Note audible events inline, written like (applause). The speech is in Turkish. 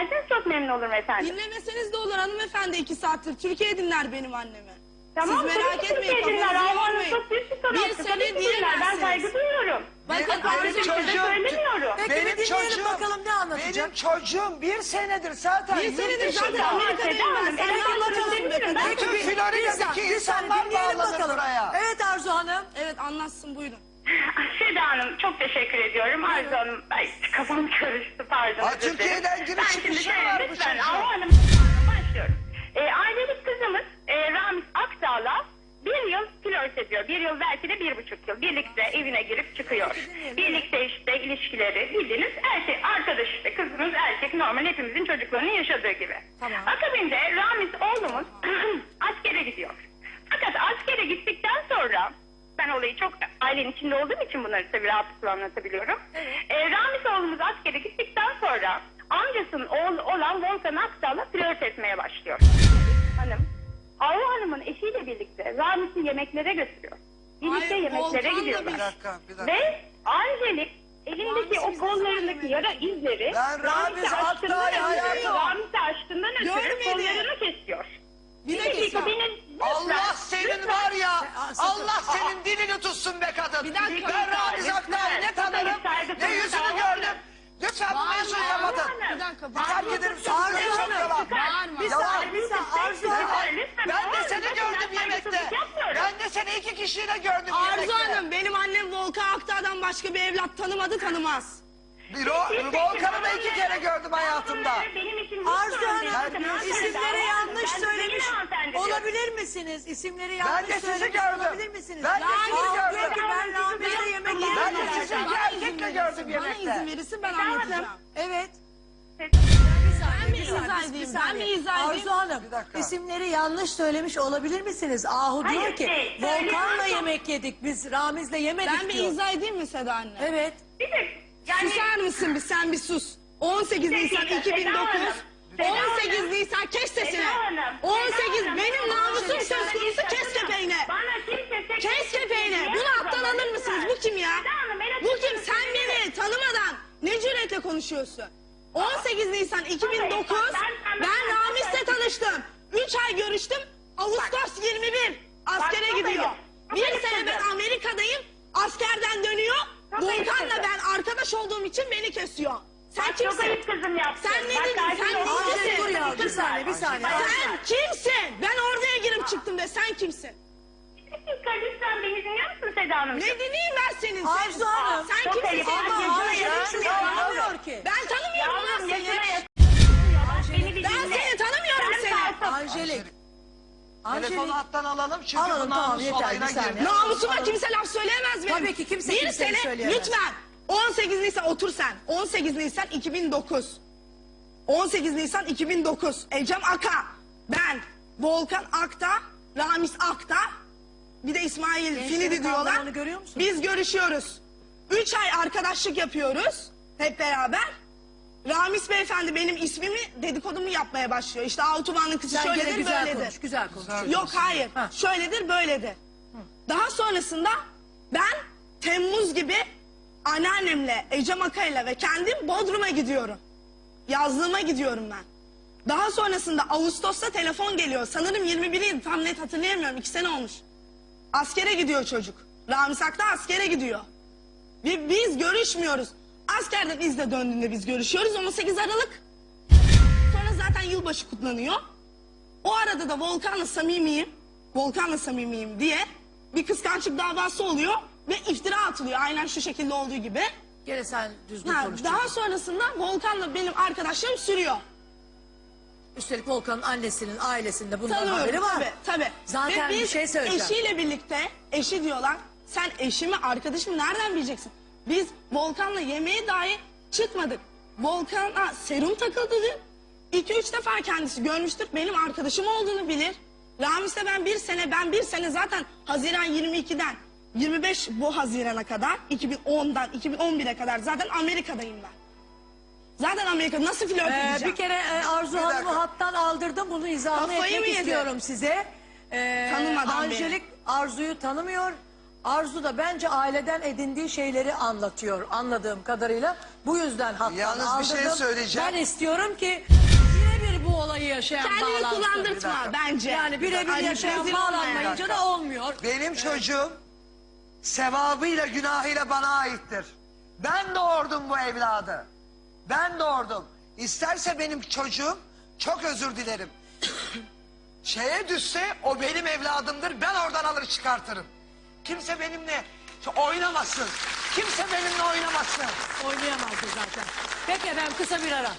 dinlerseniz çok memnun olurum efendim. Dinlemeseniz de olur hanımefendi iki saattir. Türkiye dinler benim annemi. Tamam, Siz merak tabii ki etmeyin Türkiye dinler. kafanızı yormayın. çok büyük bir sanatçı. Bir Tabii sene ki dinler. Ben diyemezsiniz. saygı duyuyorum. Bakın Benim ayrıca çocuğum- söylemiyorum. Peki Benim bir dinleyelim çocuğum, bakalım ne anlatacak. benim çocuğum bir senedir zaten Bir yurt senedir dışında. zaten Amerika'dayım Seda ben. Hanım, Sen evet, anlatalım be dinliyorum. kadın. Ben Bütün Bir Florida'daki bir saniye insanlar dinleyelim bağlanır bakalım. buraya. Evet Arzu Hanım. Evet anlatsın buyurun. (laughs) Seda Hanım çok teşekkür ediyorum. Arzu Hanım ay, kafam (laughs) karıştı pardon. Aa, özür dilerim. Türkiye'den girip Ben şimdi çıkışlar şöyle, var bu lütfen çocuğun. Arzu Hanım başlıyorum. E, ailelik kızımız e, Ramiz Akdağ'la bir yıl flört ediyor. Bir yıl belki de bir buçuk yıl. Birlikte evine girip çıkıyor. Birlikte işte ilişkileri bildiğiniz erkek arkadaş işte kızımız erkek normal hepimizin çocuklarının yaşadığı gibi. Tamam. Akabinde Ramiz oğlumuz (clears throat) askere gidiyor. Fakat askere gittikten ben olayı çok ailenin içinde olduğum için bunları tabii rahatlıkla anlatabiliyorum. Ee, Ramiz oğlumuz askere gittikten sonra amcasının oğlu olan Volkan Akdağ'la flört etmeye başlıyor. Hanım, Arzu Hanım'ın eşiyle birlikte Ramiz'i yemeklere götürüyor. Birlikte Hayır, yemeklere Volkan'la gidiyorlar. Bir dakika, bir dakika. Ve Angelik elindeki o kollarındaki yara izleri Ben Ramiz Ramiz'i ötürü, hayatım- Ramiz'i açtığından ötürü kollarını kesiyor. Bir dakika. benim Allah senin var ya. Allah senin dilini tutsun be kadın. Bir dakika, ben Ramiz. Akdağ'ı ne tanırım, ne yüzünü gördüm. Lütfen bu mevzuyu bağırma. Bir dakika. Terk ederim. Arzu Hanım, yalan. Bir saniye, bir saniye. Arzu Ben, de seni gördüm yemekte. Ben de seni iki kişiyle gördüm Arzu yemekte. Hanım benim annem Volkan Aktağ'dan başka bir evlat tanımadı tanımaz. Bir o, Volkan'ı da iki kere gördüm hayatımda. Benim için Arzu Hanım hanımefendi, isimleri yanlış ben söylemiş olabilir misiniz? İsimleri Ben yanlış de sizi söylemiş gördüm. olabilir misiniz? Ben de sizi Aa, gördüm. diyor ki ben Rami'yle yemek Ben yedim. de sizi iki erkekle gördüm Bana yemekte. izin verirsin ben anlatacağım. Evet. Ben mi izah edeyim? Ben mi saniye. izah edeyim? Arzu Hanım Bir dakika. isimleri yanlış söylemiş olabilir misiniz? Ahu Hayır, diyor ki şey, Volkan'la söyleyemem. yemek yedik biz Ramiz'le yemedik Ben bir diyor. izah edeyim mi Seda anne? Evet. Bir de yani Susar mısın bir sen bir sus. 18 Nisan Seda 2009. Hanım, Seda 18 Hanım. Nisan kes sesini. Seda Hanım, 18 Seda Hanım, benim namusum söz konusu kes tek Kes köpeğini. Bunu alttan alır mısınız? Bu kim ya? Bu kim? Sen beni tanımadan ne cüretle konuşuyorsun? 18 Nisan 2009 Ben- Ramis'le tanıştım. 3 ay görüştüm. Ağustos 21 askere gidiyor. Bir sene ben. Amerika'dayım. Askerden dönüyor. Volkan'la ben arkadaş olduğum için beni kesiyor. Sen Bak, Çok kimsin? ayıp kızım yaptın. Sen ne Bak, dedin? Sen ne dedin? Dur ya bir saniye bir saniye. Sen kimsin? Ben oraya girip çıktım ve sen kimsin? Bir dakika lütfen beni dinliyor musun Seda Hanım? Ne dinleyeyim ben senin? Sen- Arzu Hanım. Sen Çok kimsin? ayıp. Sen Ama kimsin? hayır, Sen ben kimsin? ya- Anlamıyor ki. Ben tanımıyorum lan seni. bir Ben seni tanımıyorum Sen seni. Angelik. Telefonu hattan alalım çünkü Alalım, bu tamam, namus yeter, olayına bir girdi. Namusuma kimse laf söyleyemez benim. Tabii ki kimse Bir sene söyleyemez. lütfen. 18 Nisan otur sen. 18 Nisan 2009. 18 Nisan 2009. Ecem Aka. Ben. Volkan Akta. Ramiz Akta. Bir de İsmail Gençlerin Finidi diyorlar. görüyor musun? Biz görüşüyoruz. 3 ay arkadaşlık yapıyoruz. Hep beraber. Ramiz beyefendi benim ismimi dedikodumu yapmaya başlıyor. İşte Altuman'ın kızı Sen gene şöyledir güzel böyledir. konuş, güzel konuş. Yok hayır. Ha. Şöyledir böyledir. Daha sonrasında ben Temmuz gibi anneannemle, Ecem Akay'la ve kendim Bodrum'a gidiyorum. Yazlığıma gidiyorum ben. Daha sonrasında Ağustos'ta telefon geliyor. Sanırım 21'iydi tam net hatırlayamıyorum. iki sene olmuş. Askere gidiyor çocuk. Ramiz Akta askere gidiyor. Ve biz görüşmüyoruz. Askerden izle döndüğünde biz görüşüyoruz. 18 Aralık. Sonra zaten yılbaşı kutlanıyor. O arada da Volkan'la samimiyim, Volkan'la samimiyim diye bir kıskançlık davası oluyor ve iftira atılıyor aynen şu şekilde olduğu gibi. Gene sen düzgün Ha, konuş. daha sonrasında Volkan'la benim arkadaşlarım sürüyor. Üstelik Volkan'ın annesinin ailesinde bundan haberi Tanıyorum var. tabii tabii. Zaten Ve bir biz şey söyleyeceğim. eşiyle birlikte, eşi diyorlar sen eşimi arkadaşımı nereden bileceksin? Biz Volkan'la yemeğe dahi çıkmadık. Volkan'a serum takıldı dün. İki üç defa kendisi görmüştür. Benim arkadaşım olduğunu bilir. Ramis'le ben bir sene, ben bir sene zaten Haziran 22'den 25 bu Haziran'a kadar, 2010'dan 2011'e kadar zaten Amerika'dayım ben. Zaten Amerika'da nasıl flört Ee, edeceğim? bir kere e, Arzu Bir Hanım'ı hattan aldırdım. Bunu izahını Kafayı mı etmek yedi? istiyorum size. Ee, Tanımadan Angelik Arzu'yu tanımıyor. Arzu da bence aileden edindiği şeyleri anlatıyor anladığım kadarıyla. Bu yüzden hattan Yalnız bir şey söyleyeceğim. Ben istiyorum ki birebir bu olayı yaşayan Kendini bağlansın. Bir kullandırtma dakika. bence. Yani birebir Hani yaşayan rezil bağlanmayınca olmayan. da olmuyor. Benim çocuğum sevabıyla günahıyla bana aittir. Ben doğurdum bu evladı. Ben doğurdum. İsterse benim çocuğum çok özür dilerim. (clears throat) Şeye düşse o benim evladımdır. Ben oradan alır çıkartırım. Kimse benimle oynamasın. Kimse benimle oynamasın. Oynayamazdı zaten. Peki efendim kısa bir ara.